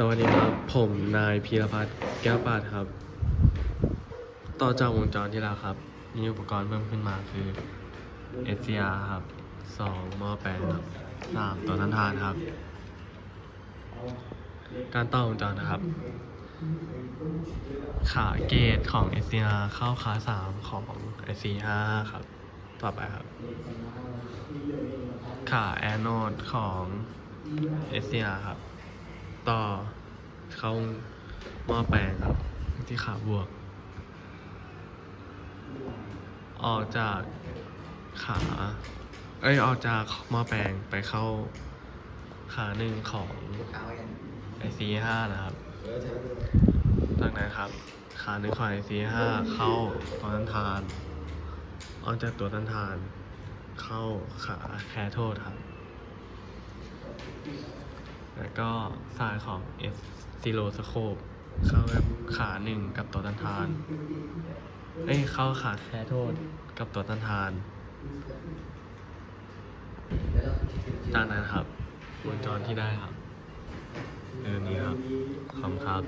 สวัสดีครับ ผมนายพีรพัฒน์แก้วปาดครับ ต่อจากวงจรที่แล้วครับ มีอุปกรณ์เพิ่มขึ้นมาคือ SCR ครับสองหม้อแปลงครับสามตัวทันทานครับ การต่อวงจรนะครับ ขาเกตของ SCR เข้าขาสามของ SC5 ครับ ต่อไปครับ ขาแอนโนดของ SCR ครับ ต่อเข้าหม้อแปลงครับ ที่ขาบวก ออกจากขา เอ้ยออกจากหม้อแปลงไปเข้าขาหนึ่งของ IC5 นะครับ จากนั้นครับ ขาหนึ่งของ IC5 เข้าตัวต้านทาน ออกจากตัวต้านทาน เข้าขาแคโทษครับ ก็สายของ S Zero Scope เข้ากับขาหนึ่งกับตัวต้านทาน เอ้ยเข้าขาแคโทษกับตัวต้านทานจากนั้นครับวงจรที่ได้ครับ เออนี้ครับขอบคุณครับ